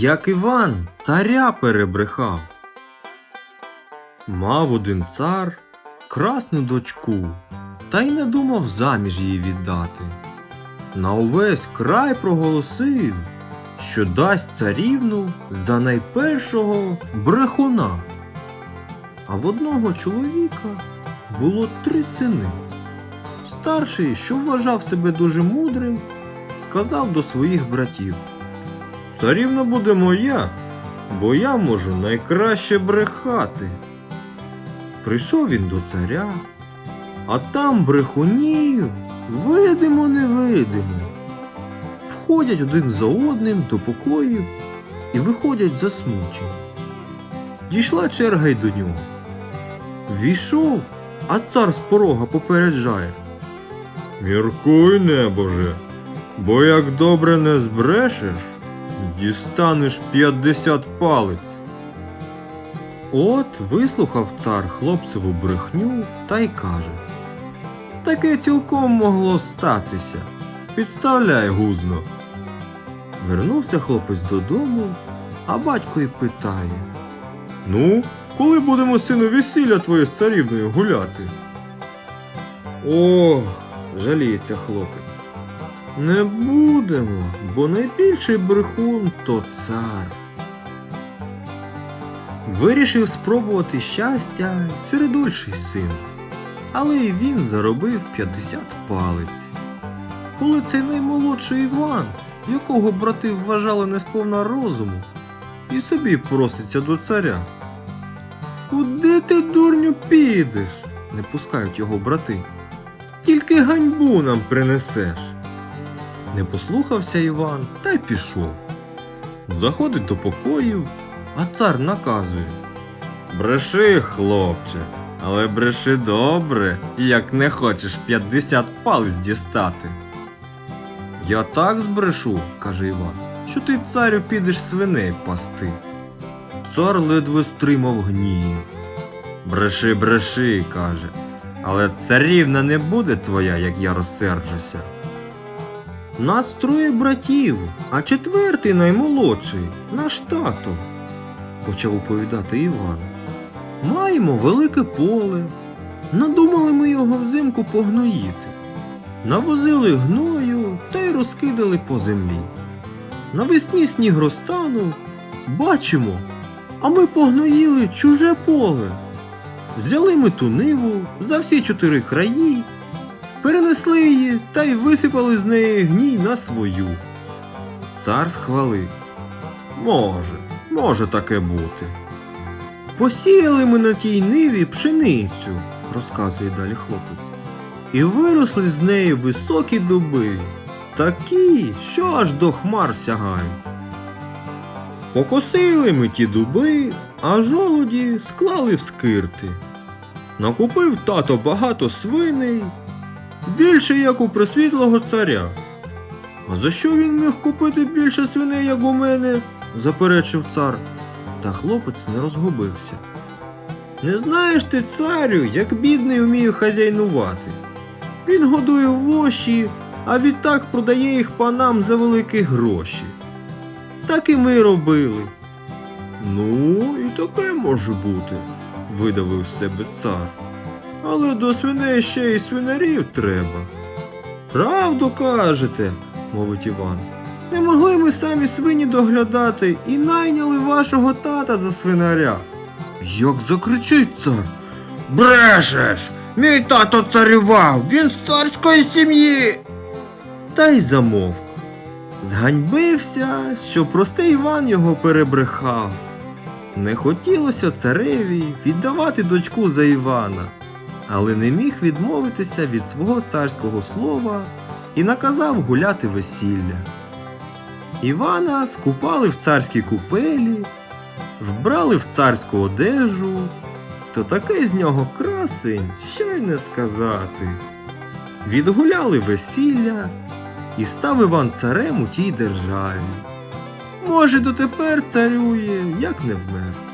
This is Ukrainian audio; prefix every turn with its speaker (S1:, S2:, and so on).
S1: як Іван царя перебрехав. Мав один цар красну дочку, та й не думав заміж її віддати. На увесь край проголосив, що дасть царівну за найпершого брехуна. А в одного чоловіка було три сини. Старший, що вважав себе дуже мудрим, сказав до своїх братів: Царівна буде моя, бо я можу найкраще брехати. Прийшов він до царя, а там брехунів видимо невидимо. Входять один за одним до покоїв і виходять засмучені. Дійшла черга й до нього. Війшов, а цар з порога попереджає. Міркуй, небоже, бо як добре не збрешеш, дістанеш п'ятдесят палець. От вислухав цар хлопцеву брехню та й каже Таке цілком могло статися. Підставляй гузно. Вернувся хлопець додому, а батько й питає Ну, коли будемо сину весілля твоє з царівною гуляти? Ох, жаліється хлопець. Не будемо, бо найбільший брехун то цар. Вирішив спробувати щастя середульший син, але й він заробив 50 палець. Коли цей наймолодший Іван, якого брати вважали несповна розуму, і собі проситься до царя. Куди ти, дурню, підеш? не пускають його брати. Тільки ганьбу нам принесеш. Не послухався Іван та й пішов. Заходить до покоїв, а цар наказує. Бреши, хлопче, але бреши добре, як не хочеш 50 палець дістати. Я так збрешу, каже Іван, що ти царю підеш свиней пасти. Цар ледве стримав гнів. Бреши, бреши, каже, але царівна не буде твоя, як я розсерджуся. Нас троє братів, а четвертий наймолодший наш тато, почав оповідати Іван. Маємо велике поле. Надумали ми його взимку погноїти. Навозили гною та й розкидали по землі. Навесні сніг розтанув, бачимо, а ми погноїли чуже поле. Взяли ми ту ниву за всі чотири краї, перенесли її та й висипали з неї гній на свою. Цар схвалив. Може, може таке бути. Посіяли ми на тій ниві пшеницю, розказує далі хлопець. І виросли з неї високі дуби, такі, що аж до хмар сягають. Покосили ми ті дуби, а жолуді склали в скирти. Накупив тато багато свиней, більше як у присвітлого царя. А за що він міг купити більше свиней, як у мене? заперечив цар. Та хлопець не розгубився. Не знаєш ти, царю, як бідний вмію хазяйнувати. Він годує воші, а відтак продає їх панам за великі гроші. Так і ми робили. Ну, і таке може бути, видавив з себе цар. Але до свиней ще й свинарів треба. Правду кажете, мовить Іван. Не могли ми самі свині доглядати і найняли вашого тата за свинаря. Як закричить цар. Брешеш! Мій тато царював, він з царської сім'ї. Та й замовк. Зганьбився, що простий Іван його перебрехав. Не хотілося цареві віддавати дочку за Івана, але не міг відмовитися від свого царського слова і наказав гуляти весілля. Івана скупали в царській купелі, вбрали в царську одежу, то такий з нього красень, що й не сказати. Відгуляли весілля, і став Іван царем у тій державі. Може, дотепер царює, як не вмер.